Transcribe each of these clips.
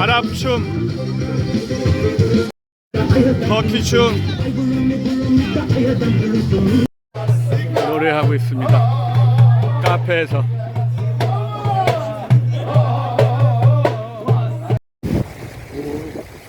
아랍춤 터키춤. 노래하고 있습니다. 카페에서.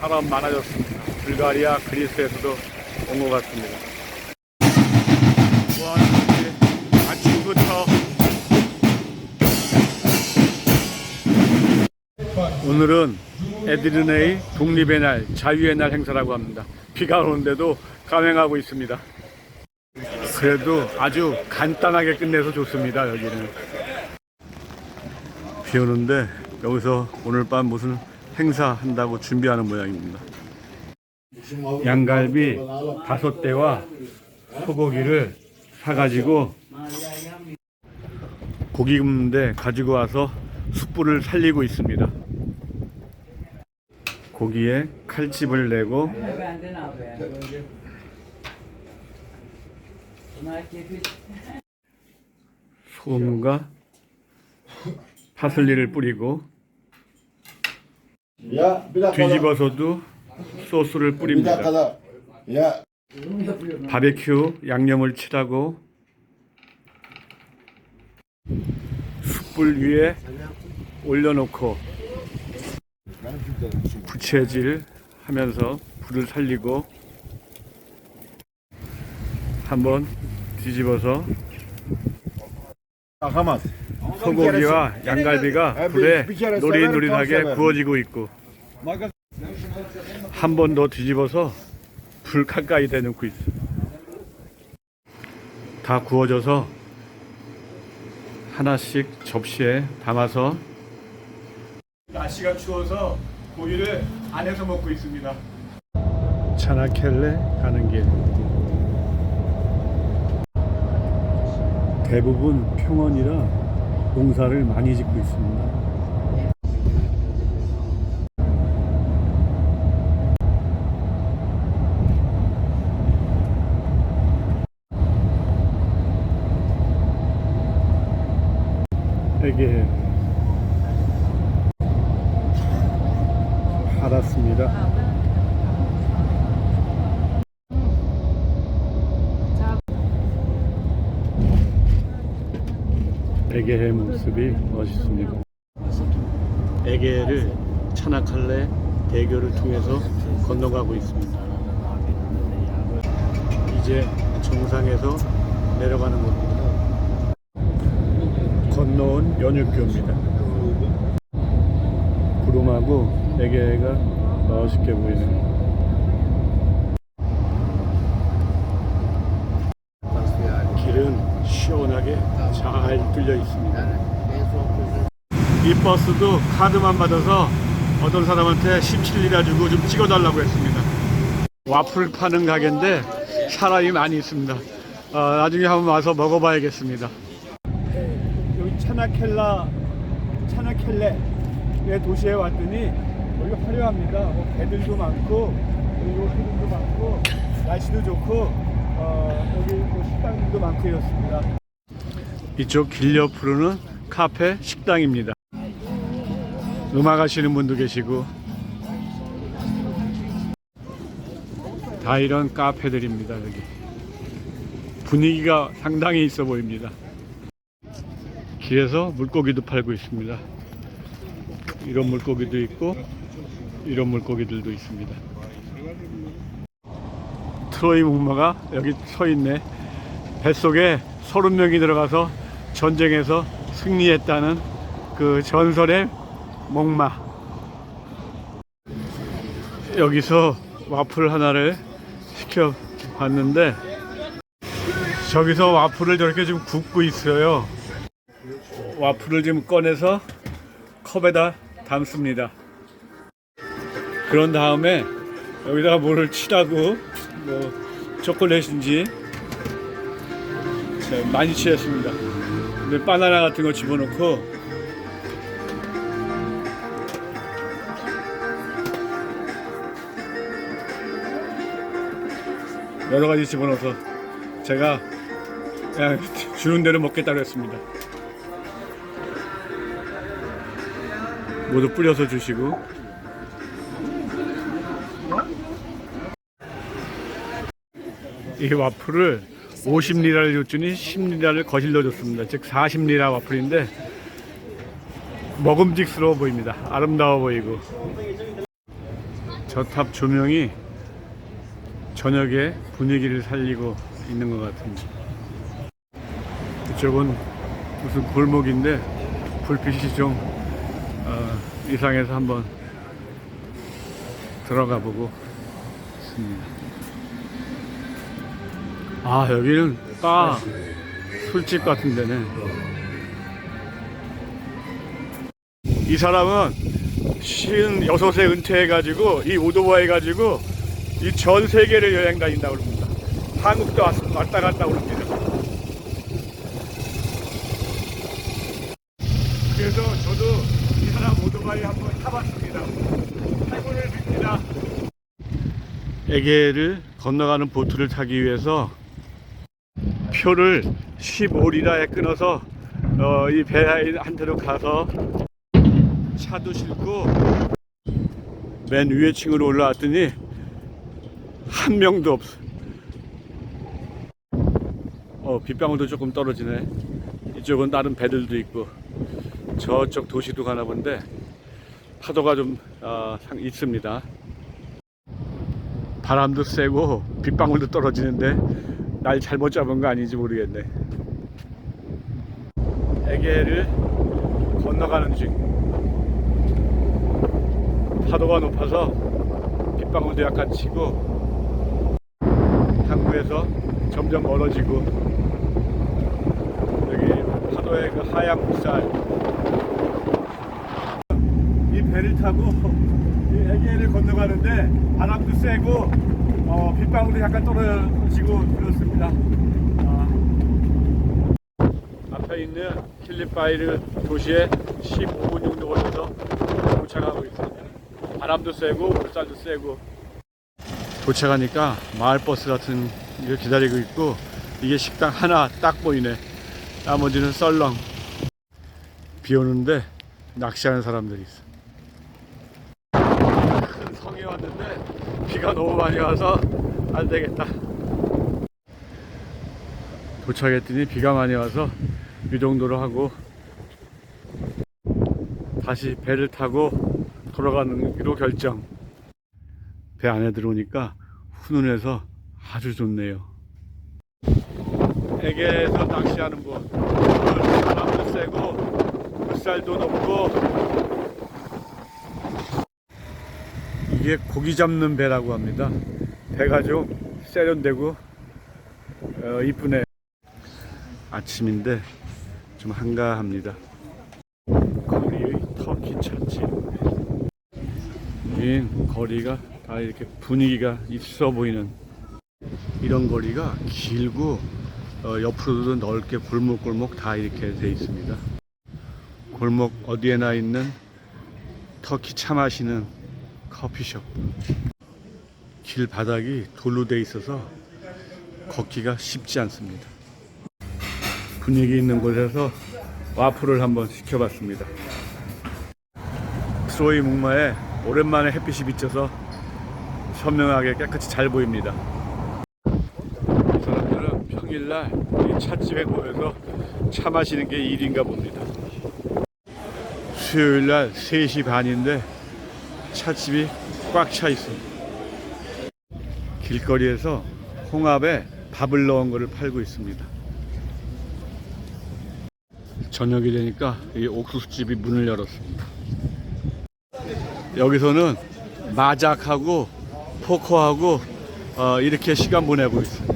사람 많아졌습니다. 불가리아 그리스에서도 온 것 같습니다 오늘은 에드르네의 독립의 날, 자유의 날 행사라고 합니다. 비가 오는데도 감행하고 있습니다. 그래도 아주 간단하게 끝내서 좋습니다, 여기는. 비 오는데 여기서 오늘 밤 무슨 행사 한다고 준비하는 모양입니다. 양갈비 다섯 대와 소고기를 사가지고 고기 굽는데 가지고 와서 숯불을 살리고 있습니다. 고기에 칼집을 내고. 소금과 파슬리를 뿌리고 뒤집어서도 소스를 뿌립니다. 바베큐 양념을 칠하고 숯불 위에 올려놓고 부채질 하면서 불을 살리고 한번 뒤집어서. 소고기와 양갈비가 불에 노릇노릇하게 구워지고 있고 한 번 더 뒤집어서 불 가까이 대놓고 있어. 다 구워져서 하나씩 접시에 담아서 날씨가 추워서 고기를 안에서 먹고 있습니다. 차나켈레 가는 길. 대부분 평원이라 농사를 많이 짓고 있습니다. 이게 알았습니다. 에게의 모습이 멋있습니다. 에게를 차나칼레 대교를 통해서 건너가고 있습니다. 이제 정상에서 내려가는 겁니다. 건너온 연육교입니다. 구름하고 에게가 멋있게 보이네요. 길은 시원하게 잘 뚫려 있습니다. 이 버스도 카드만 받아서 어떤 사람한테 17리라 주고 좀 찍어달라고 했습니다. 와플 파는 가게인데 사람이 많이 있습니다. 어, 나중에 한번 와서 먹어봐야겠습니다. 여기 차나켈라, 차나켈레의 도시에 왔더니 여기 화려합니다. 뭐 개들도 많고 그리고 사람도 많고 날씨도 좋고 어, 여기 뭐 식당들도 많고 이렇습니다. 이쪽 길 옆으로는 카페 식당입니다. 음악 하시는 분도 계시고 다 이런 카페들입니다 여기 분위기가 상당히 있어 보입니다 길에서 물고기도 팔고 있습니다 이런 물고기도 있고 이런 물고기들도 있습니다. 트로이 목마가 여기 서 있네. 뱃속에 서른 명이 들어가서 전쟁에서 승리했다는 그 전설의 목마. 여기서 와플 하나를 시켜 봤는데 저기서 와플을 저렇게 좀 굽고 있어요. 와플을 좀 꺼내서 컵에다 담습니다 그런 다음에 여기다가 뭐를 칠하고 뭐 초콜릿인지 자, 많이 칠했습니다 근데 바나나 같은 거 집어넣고 여러 가지 집어넣어서 제가 그냥 주는 대로 먹겠다고 했습니다. 모두 뿌려서 주시고 이 와플을 50리라를 줬더니 10리라를 거실러 줬습니다. 즉 40리라 와플인데 먹음직스러워 보입니다. 아름다워 보이고 저 탑 조명이 저녁에 분위기를 살리고 있는 것 같습니다. 이쪽은 무슨 골목인데 불빛이 좀 어, 이상해서 한번 들어가 보고 있습니다. 아 여기는 바 술집 같은 데네. 이 사람은 56에 은퇴해가지고 이 오토바이 가지고 이 전 세계를 여행 다닌다고 그럽니다. 한국도 왔, 왔다 갔다 그럽니다. 그래서 저도 이 사람 오토바이 한번 타봤습니다. 행운을 빕니다. 에게를 건너가는 보트를 타기 위해서 표를 15리라에 끊어서 어, 이 배한테로 가서 차도 싣고 맨 위에 층으로 올라왔더니 한 명도 없어. 어, 빗방울도 조금 떨어지네. 이쪽은 다른 배들도 있고 저쪽 도시도 가나 본데 파도가 좀 어, 상- 있습니다. 바람도 세고 빗방울도 떨어지는데 날 잘못 잡은 거 아닌지 모르겠네. 에게를 건너가는 중. 파도가 높아서 빗방울도 약간 치고 항구에서 점점 멀어지고 여기 파도의 그 하얀 물살 이 배를 타고 이 에게를 건너가는데 바람도 세고 어, 빗방울도 약간 떨어지고 그렇습니다. 아, 앞에 있는 킬리파이르 도시에 15분 정도 걸려서 도착하고 있습니다. 바람도 세고 물살도 세고 도착하니까 마을 버스 같은 게 기다리고 있고 이게 식당 하나 딱 보이네. 나머지는 썰렁. 비 오는데 낚시하는 사람들이 있어. 큰 성에 왔는데 비가 너무 많이 와서 안 되겠다. 도착했더니 비가 많이 와서 이 정도로 하고 다시 배를 타고 돌아가는기로 결정. 배 안에 들어오니까 훈훈해서 아주 좋네요. 에게에서 낚시하는 분, 오늘 바람도 세고 물살도 높고 이게 고기 잡는 배라고 합니다. 배가 좀 세련되고 어, 이쁘네. 아침인데 좀 한가합니다. 거리의 터키 차치. 이 거리가 다 이렇게 분위기가 있어 보이는 이런 거리가 길고 어, 옆으로도 넓게 골목골목 다 이렇게 돼 있습니다. 골목 어디에나 있는 터키 차 마시는 커피숍. 길 바닥이 돌로 돼 있어서 걷기가 쉽지 않습니다. 분위기 있는 곳에서 와플을 한번 시켜봤습니다. 트로이 목마에 오랜만에 햇빛이 비쳐서 선명하게 깨끗이 잘 보입니다. 이 사람들은 평일날 이 찻집에 모여서 차 마시는 게 일인가 봅니다. 수요일날 3시 반인데 찻집이 꽉 차 있습니다. 길거리에서 홍합에 밥을 넣은 거를 팔고 있습니다. 저녁이 되니까 이 옥수수집이 문을 열었습니다. 여기서는 마작하고 포커하고 어, 이렇게 시간 보내고 있어요.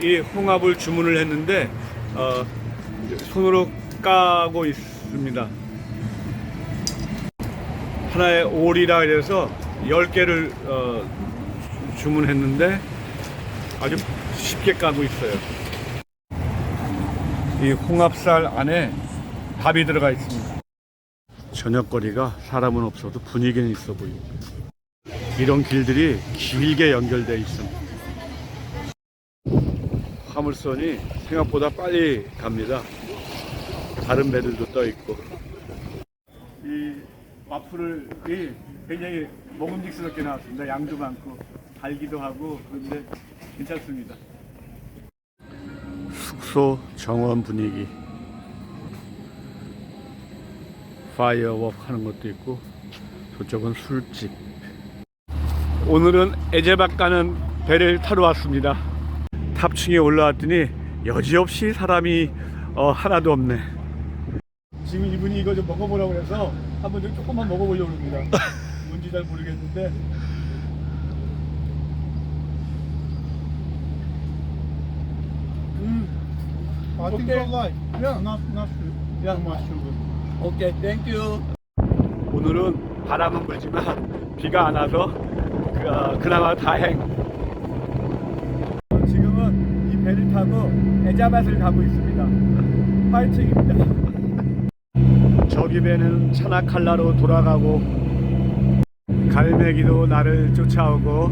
이 홍합을 주문을 했는데 어, 손으로 까고 있습니다. 하나에 올이라 그래서 10개를 어, 주문했는데 아주 쉽게 까고 있어요. 이 홍합살 안에 밥이 들어가 있습니다. 저녁거리가 사람은 없어도 분위기는 있어 보입니다. 이런 길들이 길게 연결되어 있습니다. 화물선이 생각보다 빨리 갑니다. 다른 배들도 떠 있고. 이 와플을 이 굉장히 먹음직스럽게 나왔습니다. 양도 많고 달기도 하고 그런데 괜찮습니다. 숙소 정원 분위기. 파이어워크 하는 것도 있고 저쪽은 술집. 오늘은 에제박 가는 배를 타러 왔습니다. 탑층에 올라왔더니 여지없이 사람이 어, 하나도 없네. 지금 이분이 이거 좀 먹어보라고 해서 한번 좀 조금만 먹어보려고 합니다. 뭔지 잘 모르겠는데. 음, I think Okay. I like. Yeah. Not not Yeah. much sugar. 오케이, 땡큐. 오늘은 바람은 불지만 비가 안 와서 그, 어, 그나마 다행. 지금은 이 배를 타고 에자밭을 가고 있습니다. 파이팅입니다. 저기 배는 차나칼라로 돌아가고 갈매기도 나를 쫓아오고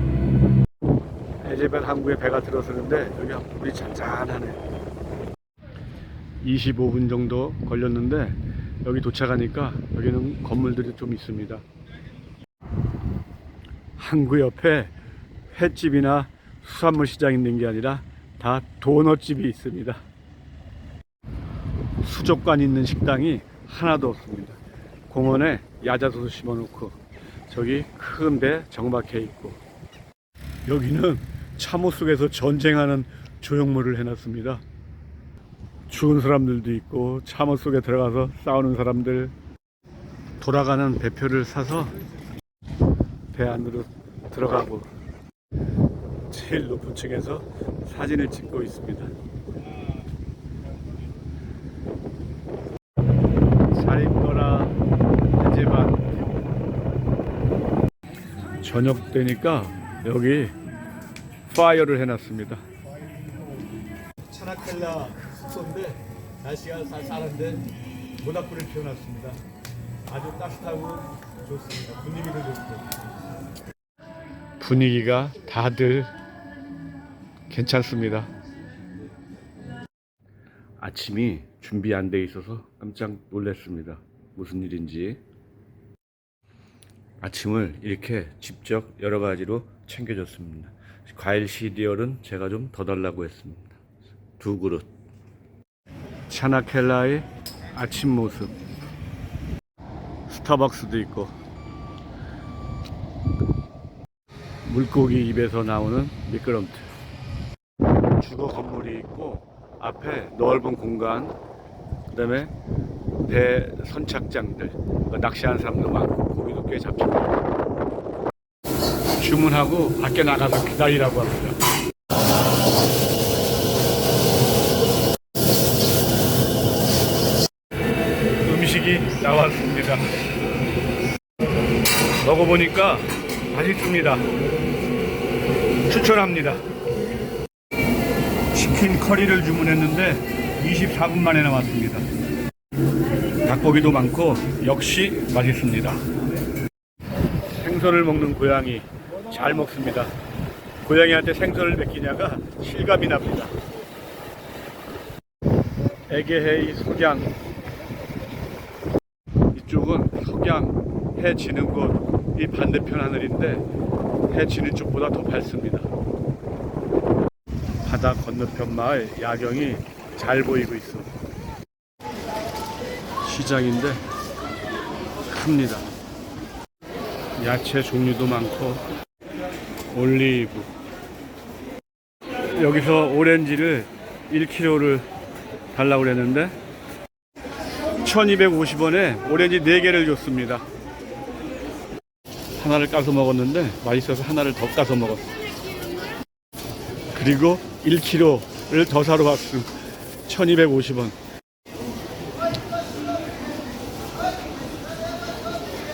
에제벨 항구에 배가 들어서는데 여기 물이 잔잔하네. 25분 정도 걸렸는데 여기 도착하니까 여기는 건물들이 좀 있습니다. 항구 옆에 횟집이나 수산물 시장 있는 게 아니라 다 도넛집이 있습니다. 수족관 있는 식당이 하나도 없습니다. 공원에 야자수도 심어놓고 저기 큰 배 정박해 있고 여기는 참호 속에서 전쟁하는 조형물을 해놨습니다. 죽은 사람들도 있고 참호 속에 들어가서 싸우는 사람들 돌아가는 배표를 사서 배 안으로 들어가고 제일 높은 층에서 사진을 찍고 있습니다. 자립거라 해제반 저녁 되니까 여기 파이어를 해놨습니다. 차나칼라 숙소인데 날씨가 쌀쌀한데 모닥불을 피워놨습니다. 아주 따뜻하고 좋습니다. 분위기도 좋고 분위기가 다들 괜찮습니다. 아침이 준비 안 돼 있어서 깜짝 놀랐습니다. 무슨 일인지. 아침을 이렇게 직접 여러 가지로 챙겨줬습니다. 과일 시리얼은 제가 좀 더 달라고 했습니다. 두 그릇. 차나켈라의 아침 모습. 스타벅스도 있고. 물고기 입에서 나오는 미끄럼틀. 주거 건물이 있고 앞에 넓은 공간. 그다음에 배 선착장들. 그러니까 낚시하는 사람도 많고 고기도 꽤 잡힙니다. 주문하고 밖에 나가서 기다리라고 합니다. 음식이 나왔습니다. 먹어보니까 맛있습니다. 추천합니다. 치킨 커리를 주문했는데 24분 만에 나왔습니다. 닭고기도 많고 역시 맛있습니다. 생선을 먹는 고양이 잘 먹습니다. 고양이한테 생선을 맡기냐가 실감이 납니다. 에게해의 석양 이쪽은 석양 해 지는 곳 이 반대편 하늘인데 해 지는 쪽보다 더 밝습니다. 바다 건너편 마을 야경이 잘 보이고 있어. 시장인데 큽니다. 야채 종류도 많고 올리브 여기서 오렌지를 1kg를 달라고 그랬는데 1250원에 오렌지 4개를 줬습니다. 하나를 까서 먹었는데 맛있어서 하나를 더 까서 먹었어. 그리고 1kg를 더 사러 왔음. 1250원.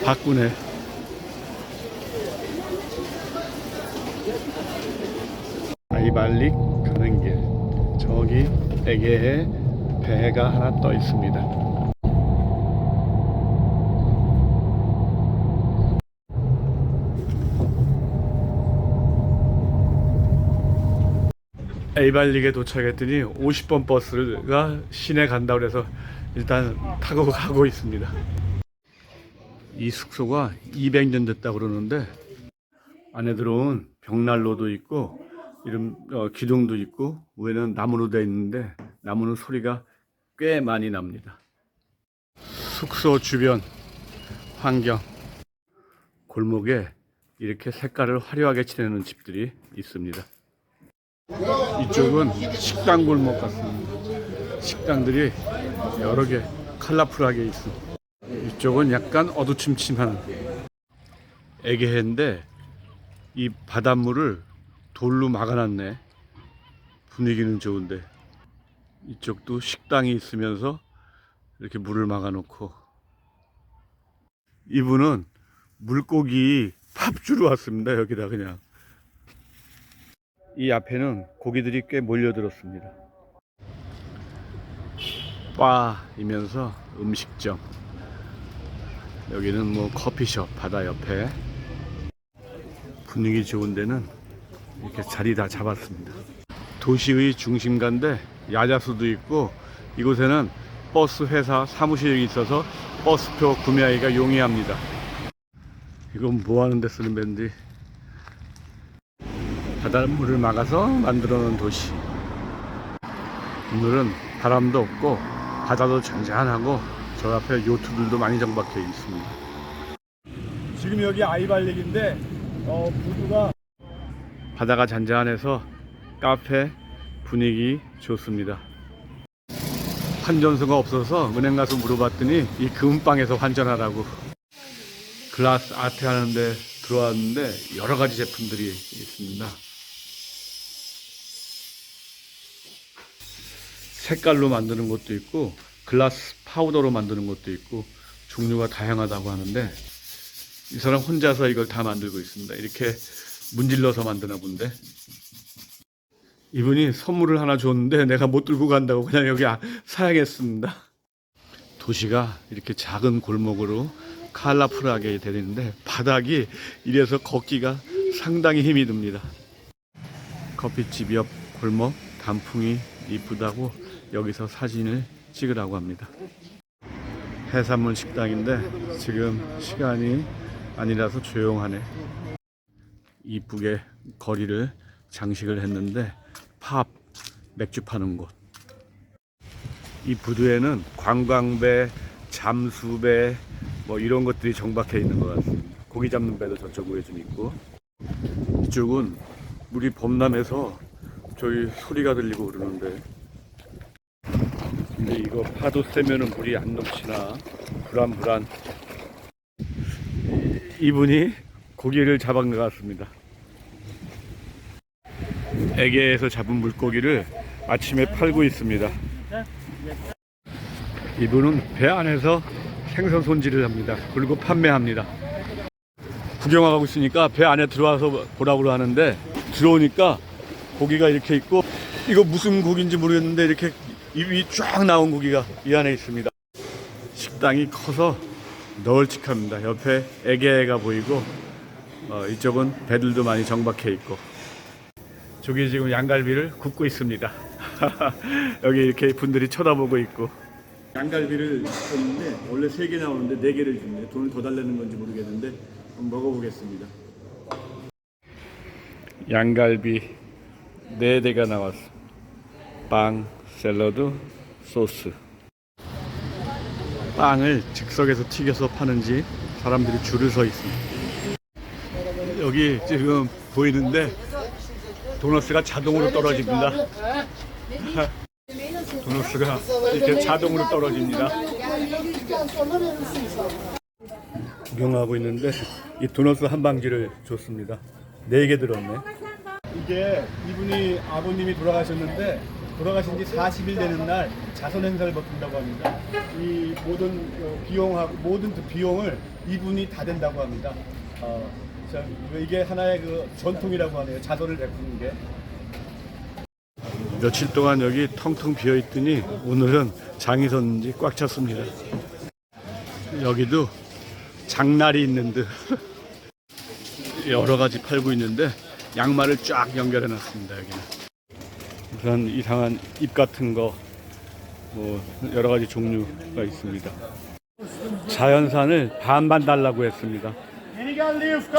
바꾸네. 아이발릭 가는 길. 저기 에게에 배가 하나 떠 있습니다. 에이발릭에 도착했더니 50번 버스가 시내 간다고 그래서 일단 타고 가고 있습니다. 이 숙소가 200년 됐다 그러는데 안에 들어온 벽난로도 있고 이름 어, 기둥도 있고 위에는 나무로 되어 있는데 나무는 소리가 꽤 많이 납니다. 숙소 주변 환경 골목에 이렇게 색깔을 화려하게 칠해놓은 집들이 있습니다. 이쪽은 식당 골목 같습니다. 식당들이 여러 개 컬러풀하게 있습니다. 이쪽은 약간 어두침침한 애게해인데 이 바닷물을 돌로 막아놨네. 분위기는 좋은데 이쪽도 식당이 있으면서 이렇게 물을 막아놓고 이분은 물고기 밥 주러 왔습니다. 여기다 그냥 이 앞에는 고기들이 꽤 몰려들었습니다. 바이면서 음식점 여기는 뭐 커피숍 바다 옆에 분위기 좋은 데는 이렇게 자리 다 잡았습니다. 도시의 중심가인데 야자수도 있고 이곳에는 버스 회사 사무실이 있어서 버스표 구매하기가 용이합니다. 이건 뭐 하는데 쓰는 밴드? 바닷물을 막아서 만들어 놓은 도시. 오늘은 바람도 없고 바다도 잔잔하고 저 앞에 요트들도 많이 정박해 있습니다. 지금 여기 아이발렉인데 어, 부두가 바다가 잔잔해서 카페 분위기 좋습니다. 환전소가 없어서 은행 가서 물어봤더니 이 금방에서 환전하라고 글라스 아트 하는데 들어왔는데 여러 가지 제품들이 있습니다. 색깔로 만드는 것도 있고 글라스 파우더로 만드는 것도 있고 종류가 다양하다고 하는데 이 사람 혼자서 이걸 다 만들고 있습니다. 이렇게 문질러서 만드나 본데 이분이 선물을 하나 줬는데 내가 못 들고 간다고 그냥 여기 아- 사야겠습니다. 도시가 이렇게 작은 골목으로 컬러풀하게 되는데 바닥이 이래서 걷기가 상당히 힘이 듭니다. 커피집 옆 골목 단풍이 이쁘다고 여기서 사진을 찍으라고 합니다. 해산물 식당인데 지금 시간이 아니라서 조용하네. 이쁘게 거리를 장식을 했는데 팝 맥주 파는 곳. 이 부두에는 관광배, 잠수배 뭐 이런 것들이 정박해 있는 것 같습니다. 고기 잡는 배도 저쪽 위에 좀 있고 이쪽은 물이 범람해서 저기 소리가 들리고 그러는데 이거 파도 세면은 물이 안 넘치나 불안불안 이- 이분이 고기를 잡은 것 같습니다. 애게에서 잡은 물고기를 아침에 팔고 있습니다. 이분은 배 안에서 생선 손질을 합니다. 그리고 판매합니다. 구경하고 있으니까 배 안에 들어와서 보라고 하는데 들어오니까 고기가 이렇게 있고 이거 무슨 고기인지 모르겠는데 이렇게 입이 쫙 나온 고기가 이 안에 있습니다. 식당이 커서 널찍합니다. 옆에 애게가 보이고 어, 이쪽은 배들도 많이 정박해 있고 저기 지금 양갈비를 굽고 있습니다. 여기 이렇게 분들이 쳐다보고 있고 양갈비를 시켰는데 원래 세개 나오는데 네 개를 줬네. 돈을 더 달라는 건지 모르겠는데 한번 먹어보겠습니다. 양갈비 네 대가 나왔어. 빵, 샐러드, 소스. 빵을 즉석에서 튀겨서 파는지 사람들이 줄을 서 있습니다. 여기 지금 보이는데 도너스가 자동으로 떨어집니다. 도너스가 이렇게 자동으로 떨어집니다. 구경하고 있는데 이 도너스 한 방지를 줬습니다. 네 개 들었네. 이게 이분이 아버님이 돌아가셨는데 돌아가신 지 40일 되는 날 자선 행사를 베푼다고 합니다. 이 모든 어, 비용하고 모든 그 비용을 이분이 다 된다고 합니다. 어, 자, 이게 하나의 그 전통이라고 하네요. 자선을 베푸는 게. 며칠 동안 여기 텅텅 비어 있더니 오늘은 장이 섰는지 꽉 찼습니다. 여기도 장날이 있는 듯 여러 가지 팔고 있는데 양말을 쫙 연결해 놨습니다 여기는 우선 이상한 잎 같은 거 뭐 여러 가지 종류가 있습니다 자연산을 반반 달라고 했습니다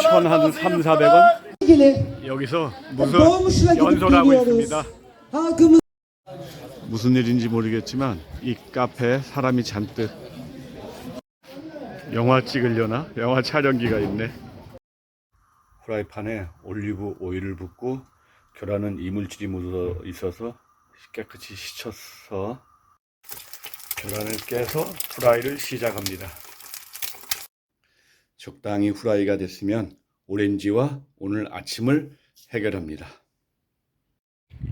천한 3, 400원 ilgili 여기서 무슨 geliyoruz. 있습니다. 무슨 일인지 모르겠지만 이 카페에 사람이 잔뜩 영화 찍으려나? 영화 촬영기가 있네. 프라이팬에 올리브 오일을 붓고 계란은 이물질이 묻어 있어서 깨끗이 씻어서 계란을 깨서 후라이를 시작합니다. 적당히 후라이가 됐으면 오렌지와 오늘 아침을 해결합니다.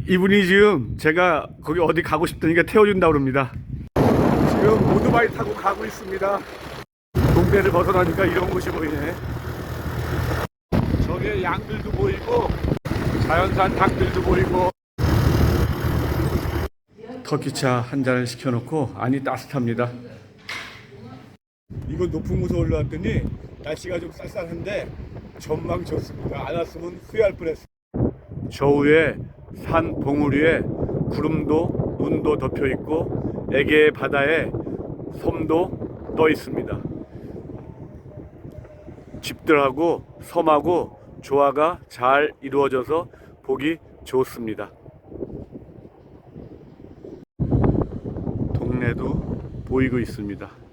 이분이 지금 제가 거기 어디 가고 싶다니까 태워준다고 그럽니다. 지금 오토바이 타고 가고 있습니다. 동네를 벗어나니까 이런 곳이 보이네. 저기에 양들도 보이고 자연산 닭들도 보이고 터키차 한 잔을 시켜놓고 안이 따뜻합니다. 이거 높은 곳에 올라왔더니 날씨가 좀 쌀쌀한데 전망 좋습니다. 안 왔으면 후회할 뻔했어요. 저 위에 산 봉우리 위에 구름도 눈도 덮여 있고 애게 바다에 섬도 떠 있습니다. 집들하고 섬하고 조화가 잘 이루어져서 보기 좋습니다. 동네도 보이고 있습니다.